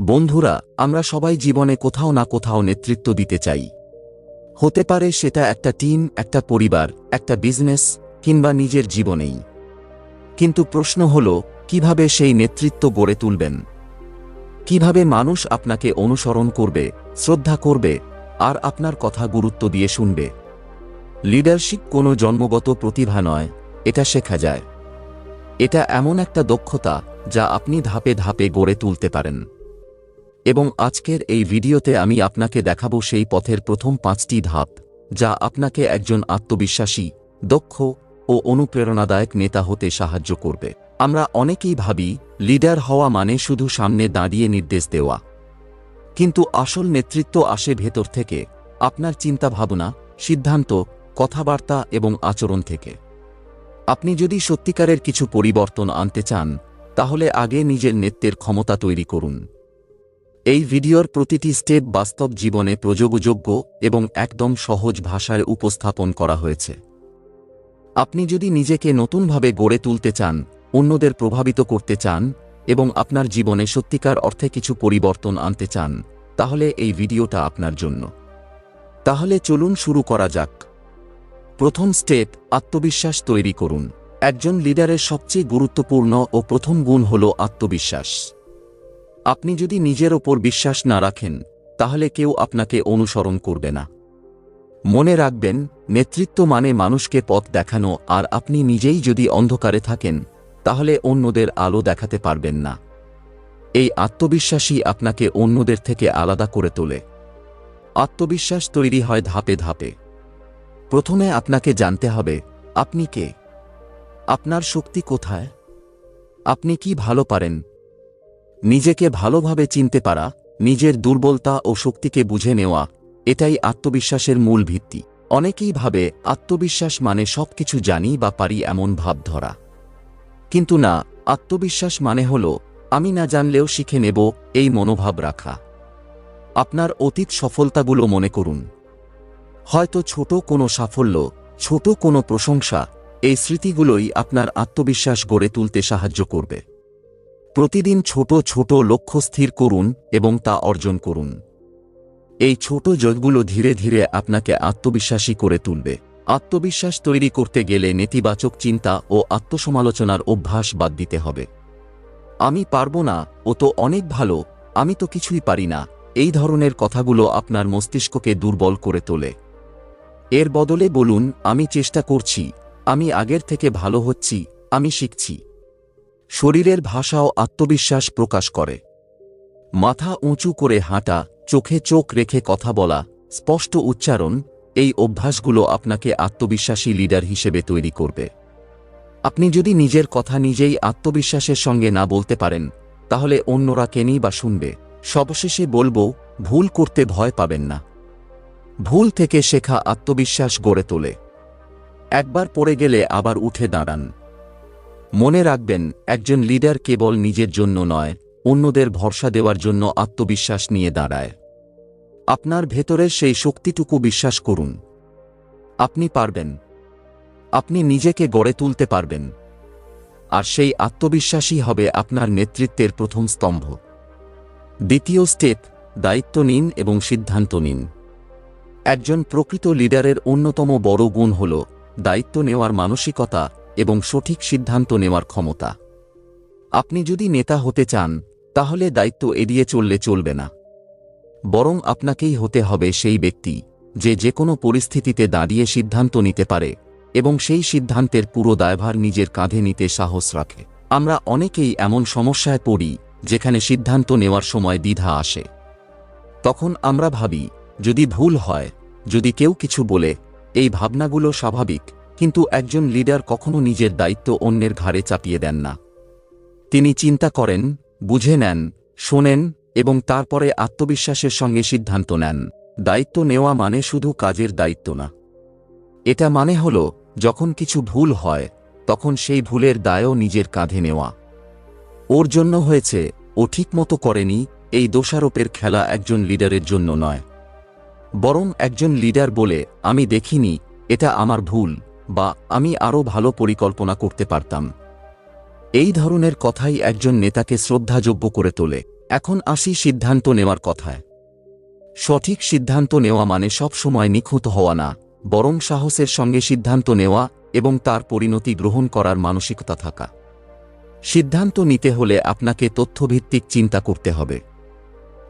বন্ধুরা, আমরা সবাই জীবনে কোথাও না কোথাও নেতৃত্ব দিতে চাই। হতে পারে সেটা একটা টিম, একটা পরিবার, একটা বিজনেস, কিংবা নিজের জীবনেই। কিন্তু প্রশ্ন হল, কীভাবে সেই নেতৃত্ব গড়ে তুলবেন? কীভাবে মানুষ আপনাকে অনুসরণ করবে, শ্রদ্ধা করবে, আর আপনার কথা গুরুত্ব দিয়ে শুনবে? লিডারশিপ কোনো জন্মগত প্রতিভা নয়, এটা শেখা যায়। এটা এমন একটা দক্ষতা, যা আপনি ধাপে ধাপে গড়ে তুলতে পারেন। এবং আজকের এই ভিডিওতে আমি আপনাকে দেখাবো সেই পথের প্রথম পাঁচটি ধাপ, যা আপনাকে একজন আত্মবিশ্বাসী, দক্ষ ও অনুপ্রেরণাদায়ক নেতা হতে সাহায্য করবে। আমরা অনেকেই ভাবি, লিডার হওয়া মানে শুধু সামনে দাঁড়িয়ে নির্দেশ দেওয়া। কিন্তু আসল নেতৃত্ব আসে ভেতর থেকে, আপনার চিন্তাভাবনা, সিদ্ধান্ত, কথাবার্তা এবং আচরণ থেকে। আপনি যদি সত্যিকারের কিছু পরিবর্তন আনতে চান, তাহলে আগে নিজের নেতৃত্বের ক্ষমতা তৈরি করুন। এই ভিডিওর প্রতিটি স্টেপ বাস্তব জীবনে প্রযোগযোগ্য এবং একদম সহজ ভাষায় উপস্থাপন করা হয়েছে। আপনি যদি নিজেকে নতুনভাবে গড়ে তুলতে চান, অন্যদের প্রভাবিত করতে চান, এবং আপনার জীবনে সত্যিকার অর্থে কিছু পরিবর্তন আনতে চান, তাহলে এই ভিডিওটা আপনার জন্য। তাহলে চলুন শুরু করা যাক। প্রথম স্টেপ, আত্মবিশ্বাস তৈরি করুন। একজন লিডারের সবচেয়ে গুরুত্বপূর্ণ ও প্রথম গুণ হল আত্মবিশ্বাস। আপনি যদি নিজের ওপর বিশ্বাস না রাখেন, তাহলে কেউ আপনাকে অনুসরণ করবে না। মনে রাখবেন, নেতৃত্ব মানে মানুষকে পথ দেখানো, আর আপনি নিজেই যদি অন্ধকারে থাকেন, তাহলে অন্যদের আলো দেখাতে পারবেন না। এই আত্মবিশ্বাসই আপনাকে অন্যদের থেকে আলাদা করে তোলে। আত্মবিশ্বাস তৈরি হয় ধাপে ধাপে। প্রথমে আপনাকে জানতে হবে, আপনি কে? আপনার শক্তি কোথায়? আপনি কি ভালো পারেন? নিজেকে ভালোভাবে চিনতে পারা, নিজের দুর্বলতা ও শক্তিকে বুঝে নেওয়া, এটাই আত্মবিশ্বাসের মূল ভিত্তি। অনেকেই ভাবে, আত্মবিশ্বাস মানে সবকিছু জানি বা পারি এমন ভাব ধরা। কিন্তু না, আত্মবিশ্বাস মানে হল, আমি না জানলেও শিখে নেব, এই মনোভাব রাখা। আপনার অতীত সফলতাগুলো মনে করুন। হয়তো ছোট কোনো সাফল্য, ছোট কোনো প্রশংসা, এই স্মৃতিগুলোই আপনার আত্মবিশ্বাস গড়ে তুলতে সাহায্য করবে। প্রতিদিন ছোট ছোট লক্ষ্য স্থির করুন এবং তা অর্জন করুন। এই ছোট জয়গুলো ধীরে ধীরে আপনাকে আত্মবিশ্বাসী করে তুলবে। আত্মবিশ্বাস তৈরি করতে গেলে নেতিবাচক চিন্তা ও আত্মসমালোচনার অভ্যাস বাদ দিতে হবে। আমি পারব না, ও তো অনেক ভালো, আমি তো কিছুই পারি না, এই ধরনের কথাগুলো আপনার মস্তিষ্ককে দুর্বল করে তোলে। এর বদলে বলুন, আমি চেষ্টা করছি, আমি আগের থেকে ভালো হচ্ছি, আমি শিখছি। শরীরের ভাষাও আত্মবিশ্বাস প্রকাশ করে। মাথা উঁচু করে হাঁটা, চোখে চোখ রেখে কথা বলা, স্পষ্ট উচ্চারণ, এই অভ্যাসগুলো আপনাকে আত্মবিশ্বাসী লিডার হিসেবে তৈরি করবে। আপনি যদি নিজের কথা নিজেই আত্মবিশ্বাসের সঙ্গে না বলতে পারেন, তাহলে অন্যরা কেনই বা শুনবে? সবশেষে বলব, ভুল করতে ভয় পাবেন না। ভুল থেকে শেখা আত্মবিশ্বাস গড়ে তোলে। একবার পড়ে গেলে আবার উঠে দাঁড়ান। মনে রাখবেন, একজন লিডার কেবল নিজের জন্য নয়, অন্যদের ভরসা দেওয়ার জন্য আত্মবিশ্বাস নিয়ে দাঁড়ায়। আপনার ভেতরের সেই শক্তিটুকু বিশ্বাস করুন। আপনি পারবেন। আপনি নিজেকে গড়ে তুলতে পারবেন। আর সেই আত্মবিশ্বাসই হবে আপনার নেতৃত্বের প্রথম স্তম্ভ। দ্বিতীয় স্টেপ, দায়িত্ব নিন এবং সিদ্ধান্ত নিন। একজন প্রকৃত লিডারের অন্যতম বড় গুণ হল, দায়িত্ব নেওয়ার মানসিকতা এবং সঠিক সিদ্ধান্ত নেওয়ার ক্ষমতা। আপনি যদি নেতা হতে চান, তাহলে দায়িত্ব এড়িয়ে চললে চলবে না। বরং আপনাকেই হতে হবে সেই ব্যক্তি, যে যে কোনো পরিস্থিতিতে দাঁড়িয়ে সিদ্ধান্ত নিতে পারে এবং সেই সিদ্ধান্তের পুরো দায়ভার নিজের কাঁধে নিতে সাহস রাখে। আমরা অনেকেই এমন সমস্যায় পড়ি, যেখানে সিদ্ধান্ত নেওয়ার সময় দ্বিধা আসে। তখন আমরা ভাবি, যদি ভুল হয়, যদি কেউ কিছু বলে, এই ভাবনাগুলো স্বাভাবিক কিন্তু একজন লিডার কখনো নিজের দায়িত্ব অন্যের ঘাড়ে চাপিয়ে দেন না। তিনি চিন্তা করেন, বুঝে নেন, শোনেন এবং তারপরে আত্মবিশ্বাসের সঙ্গে সিদ্ধান্ত নেন। দায়িত্ব নেওয়া মানে শুধু কাজের দায়িত্ব না। এটা মানে হল, যখন কিছু ভুল হয়, তখন সেই ভুলের দায়ও নিজের কাঁধে নেওয়া। ওর জন্য হয়েছে, ও ঠিকমতো করেনি, এই দোষারোপের খেলা একজন লিডারের জন্য নয়। বরং একজন লিডার বলে, আমি দেখিনি, এটা আমার ভুল। বা আমি আরও ভালো পরিকল্পনা করতে পারতাম। এই ধরনের কথাই একজন নেতাকে শ্রদ্ধাযোগ্য করে তোলে। এখন আসি সিদ্ধান্ত নেওয়ার কথায়। সঠিক সিদ্ধান্ত নেওয়া মানে সব সময় নিখুঁত হওয়া না, বরং সাহসের সঙ্গে সিদ্ধান্ত নেওয়া এবং তার পরিণতি গ্রহণ করার মানসিকতা থাকা। সিদ্ধান্ত নিতে হলে আপনাকে তথ্যভিত্তিক চিন্তা করতে হবে।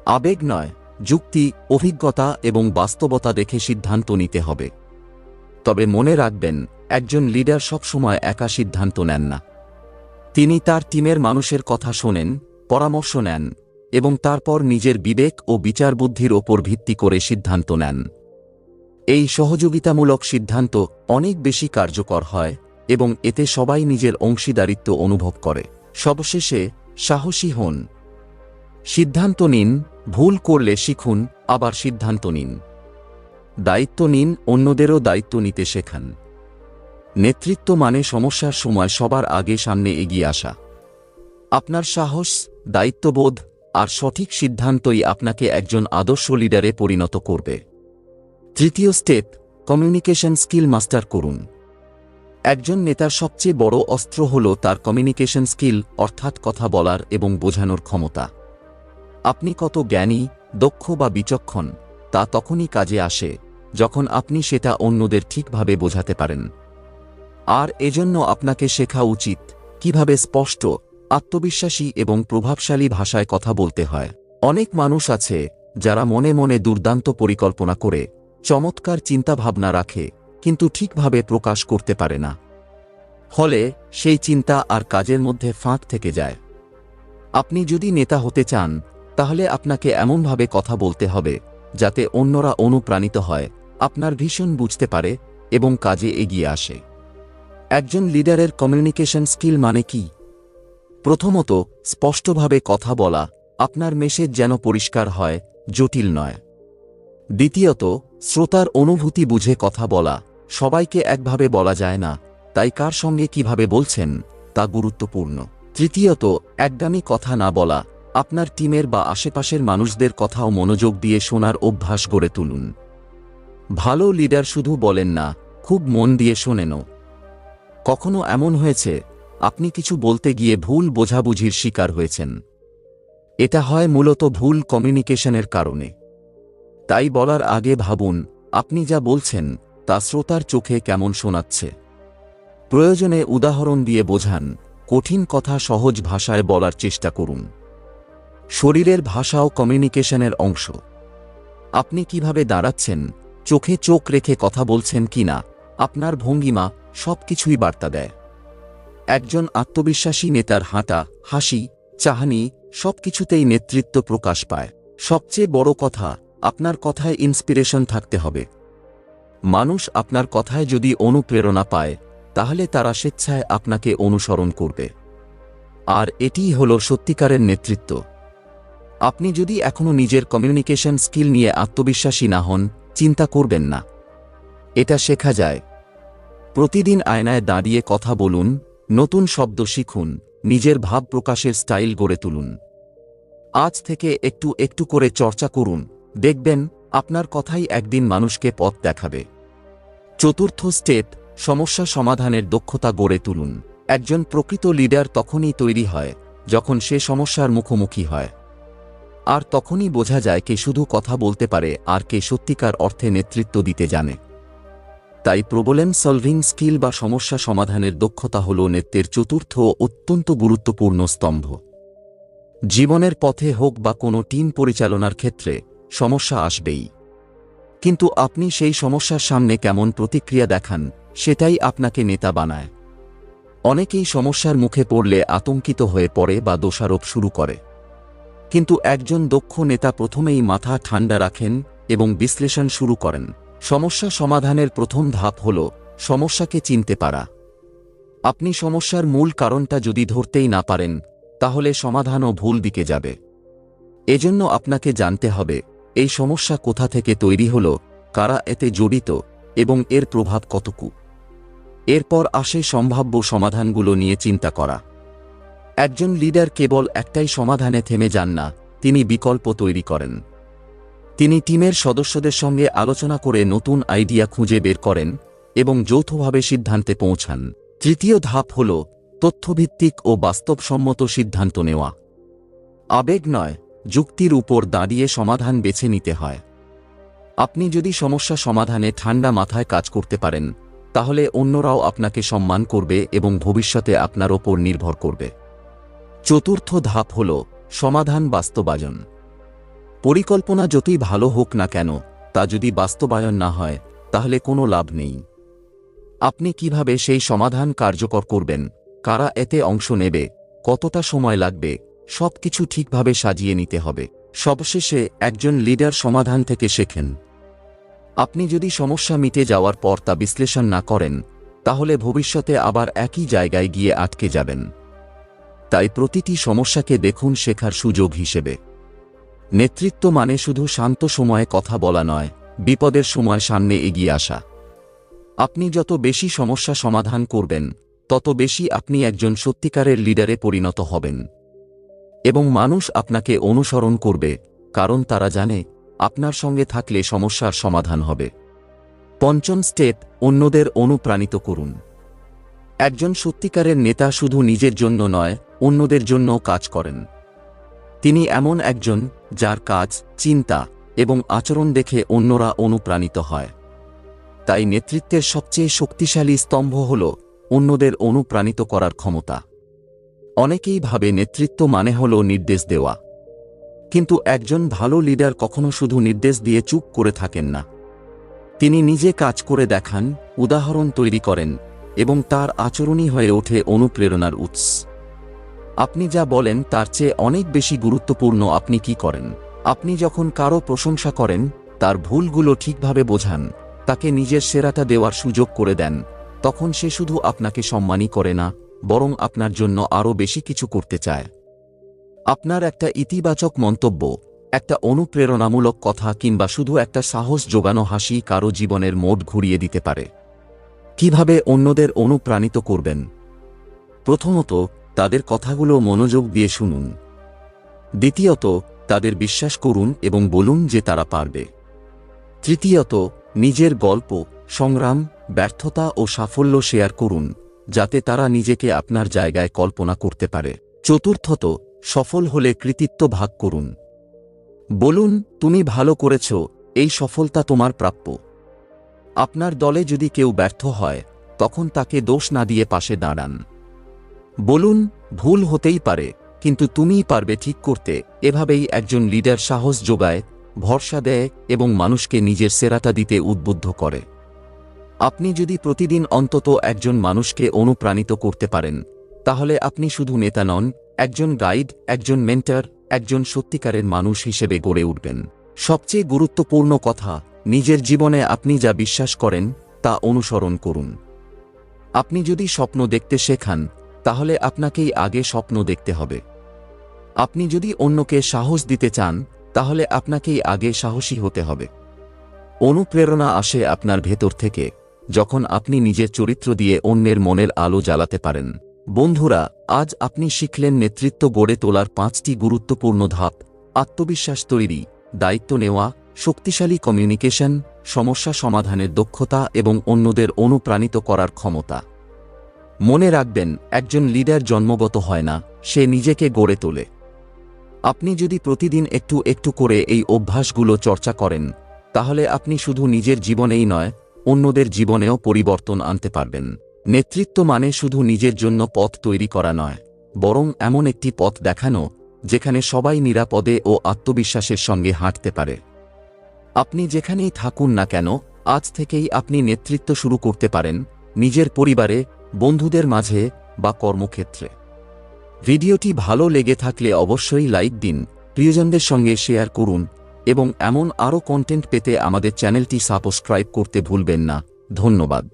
আবেগ নয়, যুক্তি, অভিজ্ঞতা এবং বাস্তবতা দেখে সিদ্ধান্ত নিতে হবে। তবে মনে রাখবেন, একজন লিডার সবসময় একা সিদ্ধান্ত নেন না। তিনি তার টিমের মানুষের কথা শোনেন, পরামর্শ নেন এবং তারপর নিজের বিবেক ও বিচার বুদ্ধির ওপর ভিত্তি করে সিদ্ধান্ত নেন। এই সহযোগিতামূলক সিদ্ধান্ত অনেক বেশি কার্যকর হয় এবং এতে সবাই নিজের অংশীদারিত্ব অনুভব করে। সবশেষে, সাহসী হন। সিদ্ধান্ত নিন, ভুল করলে শিখুন, আবার সিদ্ধান্ত নিন। দায়িত্ব নিন, অন্যদেরও দায়িত্ব নিতে শেখান। নেতৃত্ব মানে সমস্যার সময় সবার আগে সামনে এগিয়ে আসা। আপনার সাহস, দায়িত্ববোধ আর সঠিক সিদ্ধান্তই আপনাকে একজন আদর্শ লিডারে পরিণত করবে। তৃতীয় স্টেপ, কমিউনিকেশন স্কিল মাস্টার করুন। একজন নেতার সবচেয়ে বড় অস্ত্র হল তার কমিউনিকেশন স্কিল, অর্থাৎ কথা বলার এবং বোঝানোর ক্ষমতা। আপনি কত জ্ঞানী, দক্ষ বা বিচক্ষণ তা তখনই কাজে আসে, যখন আপনি সেটা অন্যদের ঠিকভাবে বোঝাতে পারেন। আর এজন্য আপনাকে শেখা উচিত কীভাবে স্পষ্ট, আত্মবিশ্বাসী এবং প্রভাবশালী ভাষায় কথা বলতে হয়। অনেক মানুষ আছে যারা মনে মনে দুর্দান্ত পরিকল্পনা করে, চমৎকার চিন্তাভাবনা রাখে, কিন্তু ঠিকভাবে প্রকাশ করতে পারে না। ফলে সেই চিন্তা আর কাজের মধ্যে ফাঁক থেকে যায়। আপনি যদি নেতা হতে চান, তাহলে আপনাকে এমনভাবে কথা বলতে হবে যাতে অন্যরা অনুপ্রাণিত হয়, আপনার ভীষণ বুঝতে পারে এবং কাজে এগিয়ে আসে। একজন লিডারের কমিউনিকেশন স্কিল মানে কি? প্রথমত, স্পষ্টভাবে কথা বলা, আপনার মেসেজ যেন পরিষ্কার হয়, জটিল নয়। দ্বিতীয়ত, শ্রোতার অনুভূতি বুঝে কথা বলা, সবাইকে একভাবে বলা যায় না, তাই কার সঙ্গে কীভাবে বলছেন, তা গুরুত্বপূর্ণ। তৃতীয়ত একদমই কথা না বলা আপনার টিমের বা আশেপাশের মানুষদের কথাও মনোযোগ দিয়ে শোনার অভ্যাস গড়ে তুলুন। ভালো লিডার শুধু বলেন না, খুব মন দিয়ে শোনেনও কখনো এমন হয়েছে, আপনি কিছু বলতে গিয়ে ভুল বোঝাবুঝির শিকার হয়েছেন। এটা হয় মূলত ভুল কমিউনিকেশনের কারণে। তাই বলার আগে ভাবুন, আপনি যা বলছেন, তা শ্রোতার চোখে কেমন শোনাচ্ছে। প্রয়োজনে উদাহরণ দিয়ে বোঝান, কঠিন কথা সহজ ভাষায় বলার চেষ্টা করুন। শরীরের ভাষাও কমিউনিকেশনের অংশ। আপনি কীভাবে দাঁড়াচ্ছেন, চোখে চোখ রেখে কথা বলছেন কিনা, আপনার ভঙ্গিমা সবকিছুই বার্তা দেয়। একজন আত্মবিশ্বাসী নেতার হাঁটা, হাসি, চাহানি সবকিছুতেই নেতৃত্ব প্রকাশ পায়। সবচেয়ে বড় কথা, আপনার কথায় ইন্সপিরেশন থাকতে হবে। মানুষ আপনার কথায় যদি অনুপ্রেরণা পায়, তাহলে তারা স্বেচ্ছায় আপনাকে অনুসরণ করবে। আর এটিই হল সত্যিকারের নেতৃত্ব। আপনি যদি এখনও নিজের কমিউনিকেশন স্কিল নিয়ে আত্মবিশ্বাসী না হন, চিন্তা করবেন না। এটা শেখা যায়। প্রতিদিন আয়নায় দাঁড়িয়ে কথা বলুন, নতুন শব্দ শিখুন, নিজের ভাব প্রকাশের স্টাইল গড়ে তুলুন। আজ থেকে একটু একটু করে চর্চা করুন, দেখবেন আপনার কথাই একদিন মানুষকে পথ দেখাবে। চতুর্থ স্টেপ, সমস্যা সমাধানের দক্ষতা গড়ে তুলুন। একজন প্রকৃত লিডার তখনই তৈরি হয়, যখন সে সমস্যার মুখোমুখি হয়। আর তখনই বোঝা যায় কে শুধু কথা বলতে পারে আর কে সত্যিকার অর্থে নেতৃত্ব দিতে জানে। তাই প্রবলেম সলভিং স্কিল বা সমস্যা সমাধানের দক্ষতা হল নেত্রের চতুর্থ অত্যন্ত গুরুত্বপূর্ণ স্তম্ভ। জীবনের পথে হোক বা কোনো টিম পরিচালনার ক্ষেত্রে সমস্যা আসবেই। কিন্তু আপনি সেই সমস্যার সামনে কেমন প্রতিক্রিয়া দেখান, সেটাই আপনাকে নেতা বানায়। অনেকেই সমস্যার মুখে পড়লে আতঙ্কিত হয়ে পড়ে বা দোষারোপ শুরু করে। কিন্তু একজন দক্ষ নেতা প্রথমেই মাথা ঠান্ডা রাখেন এবং বিশ্লেষণ শুরু করেন। সমস্যা সমাধানের প্রথম ধাপ হল, সমস্যাকে চিনতে পারা। আপনি সমস্যার মূল কারণটা যদি ধরতেই না পারেন, তাহলে সমাধানও ভুল দিকে যাবে। এজন্য আপনাকে জানতে হবে, এই সমস্যা কোথা থেকে তৈরি হল, কারা এতে জড়িত, এবং এর প্রভাব কতকু। এরপর আসে সম্ভাব্য সমাধানগুলো নিয়ে চিন্তা করা। একজন লিডার কেবল একটাই সমাধানে থেমে যান না, তিনি বিকল্প তৈরি করেন। তিনি টিমের সদস্যদের সঙ্গে আলোচনা করে নতুন আইডিয়া খুঁজে বের করেন এবং যৌথভাবে সিদ্ধান্তে পৌঁছান। তৃতীয় ধাপ হল তথ্যভিত্তিক ও বাস্তবসম্মত সিদ্ধান্ত নেওয়া। আবেগ নয়, যুক্তির উপর দাঁড়িয়ে সমাধান বেছে নিতে হয়। আপনি যদি সমস্যা সমাধানে ঠান্ডা মাথায় কাজ করতে পারেন, তাহলে অন্যরাও আপনাকে সম্মান করবে এবং ভবিষ্যতে আপনার ওপর নির্ভর করবে। চতুর্থ ধাপ হল সমাধান বাস্তবায়ন। পরিকল্পনা যতই ভালো হোক না কেন, তা যদি বাস্তবায়ন না হয়, তাহলে কোনো লাভ নেই। আপনি কীভাবে সেই সমাধান কার্যকর করবেন, কারা এতে অংশ নেবে, কতটা সময় লাগবে, সবকিছু ঠিকভাবে সাজিয়ে নিতে হবে। সবশেষে একজন লিডার সমাধান থেকে শেখেন। আপনি যদি সমস্যা মিটে যাওয়ার পর তা বিশ্লেষণ না করেন, তাহলে ভবিষ্যতে আবার একই জায়গায় গিয়ে আটকে যাবেন। তাই প্রতিটি সমস্যাকে দেখুন শেখার সুযোগ হিসেবে। নেতৃত্ব মানে শুধু শান্ত সময়ে কথা বলা নয়, বিপদের সময় সামনে এগিয়ে আসা। আপনি যত বেশি সমস্যা সমাধান করবেন, তত বেশি আপনি একজন সত্যিকারের লিডারে পরিণত হবেন। এবং মানুষ আপনাকে অনুসরণ করবে, কারণ তারা জানে, আপনার সঙ্গে থাকলে সমস্যার সমাধান হবে। পঞ্চম স্টেপ, অন্যদের অনুপ্রাণিত করুন। একজন সত্যিকারের নেতা শুধু নিজের জন্য নয় অন্যদের জন্য কাজ করেন। তিনি এমন একজন যার কাজ, চিন্তা এবং আচরণ দেখে অন্যরা অনুপ্রাণিত হয়। তাই নেতৃত্বের সবচেয়ে শক্তিশালী স্তম্ভ হল অন্যদের অনুপ্রাণিত করার ক্ষমতা। অনেকেই ভাবে নেতৃত্ব মানে হল নির্দেশ দেওয়া। কিন্তু একজন ভালো লিডার কখনো শুধু নির্দেশ দিয়ে চুপ করে থাকেন না। তিনি নিজে কাজ করে দেখান, উদাহরণ তৈরি করেন এবং তার আচরণই হয়ে ওঠে অনুপ্রেরণার উৎস। আপনি যা বলেন তার চেয়ে অনেক বেশি গুরুত্বপূর্ণ আপনি কি করেন? আপনি যখন কারও প্রশংসা করেন, তার ভুলগুলো ঠিকভাবে বোঝান, তাকে নিজের সেরাটা দেওয়ার সুযোগ করে দেন, তখন সে শুধু আপনাকে সম্মানই করে না, বরং আপনার জন্য আরও বেশি কিছু করতে চায়। আপনার একটা ইতিবাচক মন্তব্য, একটা অনুপ্রেরণামূলক কথা কিংবা শুধু একটা সাহস যোগানো হাসি কারও জীবনের মোড ঘুরিয়ে দিতে পারে। কীভাবে অন্যদের অনুপ্রাণিত করবেন? প্রথমত তাদের কথাগুলো মনোযোগ দিয়ে শুনুন। দ্বিতীয়ত, তাদের বিশ্বাস করুন এবং বলুন যে তারা পারবে। তৃতীয়ত, নিজের গল্প, সংগ্রাম, ব্যর্থতা ও সাফল্য শেয়ার করুন, যাতে তারা নিজেকে আপনার জায়গায় কল্পনা করতে পারে। চতুর্থত, সফল হলে কৃতিত্ব ভাগ করুন। বলুন, তুমি ভালো করেছ, এই সফলতা তোমার প্রাপ্য। আপনার দলে যদি কেউ ব্যর্থ হয়, তখন তাকে দোষ না দিয়ে পাশে দাঁড়ান। বলুন, ভুল হতেই পারে, কিন্তু তুমিই পারবে ঠিক করতে, এভাবেই একজন লিডার সাহস যোগায়, ভরসা দেয় এবং মানুষকে নিজের সেরাটা দিতে উদ্বুদ্ধ করে। আপনি যদি প্রতিদিন অন্তত একজন মানুষকে অনুপ্রাণিত করতে পারেন, তাহলে আপনি শুধু নেতা নন, একজন গাইড, একজন মেন্টার, একজন সত্যিকারের মানুষ হিসেবে গড়ে উঠবেন। সবচেয়ে গুরুত্বপূর্ণ কথা, নিজের জীবনে আপনি যা বিশ্বাস করেন, তা অনুসরণ করুন। আপনি যদি স্বপ্ন দেখতে শেখান তাহলে আপনাকেই আগে স্বপ্ন দেখতে হবে। আপনি যদি অন্যকে সাহস দিতে চান, তাহলে আপনাকেই আগে সাহসী হতে হবে। অনুপ্রেরণা আসে আপনার ভেতর থেকে, যখন আপনি নিজের চরিত্র দিয়ে অন্যের মনের আলো জ্বালাতে পারেন। বন্ধুরা, আজ আপনি শিখলেন নেতৃত্ব গড়ে তোলার পাঁচটি গুরুত্বপূর্ণ ধাপ। আত্মবিশ্বাস তৈরি, দায়িত্ব নেওয়া, শক্তিশালী কমিউনিকেশন, সমস্যা সমাধানের দক্ষতা এবং অন্যদের অনুপ্রাণিত করার ক্ষমতা। মনে রাখবেন, একজন লিডার জন্মগত হয় না, সে নিজেকে গড়ে তোলে। আপনি যদি প্রতিদিন একটু একটু করে এই অভ্যাসগুলো চর্চা করেন, তাহলে আপনি শুধু নিজের জীবনেই নয়, অন্যদের জীবনেও পরিবর্তন আনতে পারবেন। নেতৃত্ব মানে শুধু নিজের জন্য পথ তৈরি করা নয়, বরং এমন একটি পথ দেখানো, যেখানে সবাই নিরাপদে ও আত্মবিশ্বাসের সঙ্গে হাঁটতে পারে। আপনি যেখানেই থাকুন না কেন, আজ থেকেই আপনি নেতৃত্ব শুরু করতে পারেন, নিজের পরিবারে বন্ধুদের মাঝে বা কর্মক্ষেত্রে। ভিডিওটি ভালো লেগে থাকলে অবশ্যই লাইক দিন, প্রিয়জনদের সঙ্গে শেয়ার করুন এবং এমন আরও কন্টেন্ট পেতে আমাদের চ্যানেলটি সাবস্ক্রাইব করতে ভুলবেন না। ধন্যবাদ।